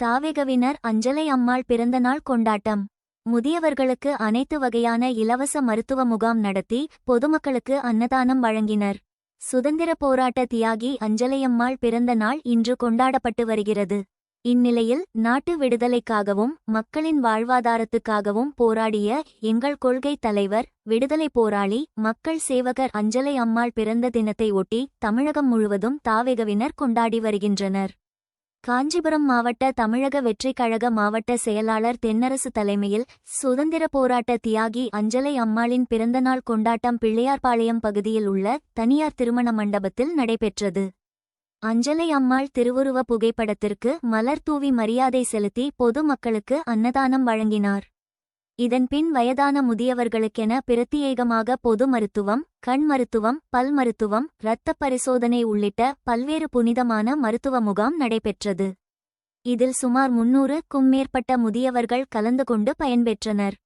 தாவேகவினர் அஞ்சலை அம்மாள் பிறந்தநாள் கொண்டாட்டம். முதியவர்களுக்கு அனைத்து வகையான இலவச மருத்துவ முகாம் நடத்தி பொதுமக்களுக்கு அன்னதானம் வழங்கினர். சுதந்திர போராட்ட தியாகி அஞ்சலையம்மாள் பிறந்த நாள் இன்று கொண்டாடப்பட்டு வருகிறது. இந்நிலையில் நாட்டு விடுதலைக்காகவும் மக்களின் வாழ்வாதாரத்துக்காகவும் போராடிய எங்கள் கொள்கை தலைவர் விடுதலை போராளி மக்கள் சேவகர் அஞ்சலை அம்மாள் பிறந்த தினத்தை ஒட்டி தமிழகம் முழுவதும் தாவேகவினர் கொண்டாடி வருகின்றனர். காஞ்சிபுரம் மாவட்ட தமிழக வெற்றிக் கழக மாவட்ட செயலாளர் தென்னரசு தலைமையில் சுதந்திர போராட்ட தியாகி அஞ்சலை அம்மாளின் பிறந்தநாள் கொண்டாட்டம் பிள்ளையார்பாளையம் பகுதியில் உள்ள தனியார் திருமண மண்டபத்தில் நடைபெற்றது. அஞ்சலை அம்மாள் திருவுருவ புகைப்படத்திற்கு மலர் தூவி மரியாதை செலுத்தி பொது மக்களுக்கு அன்னதானம் வழங்கினார். இதன்பின் வயதான முதியவர்களுக்கென பிரத்தியேகமாக பொது மருத்துவம் கண் மருத்துவம் பல் மருத்துவம் இரத்தப் பரிசோதனை உள்ளிட்ட பல்வேறு புனிதமான மருத்துவ முகாம் நடைபெற்றது. இதில் சுமார் முன்னூறு க்கும் மேற்பட்ட முதியவர்கள் கலந்து கொண்டு பயன்பெற்றனர்.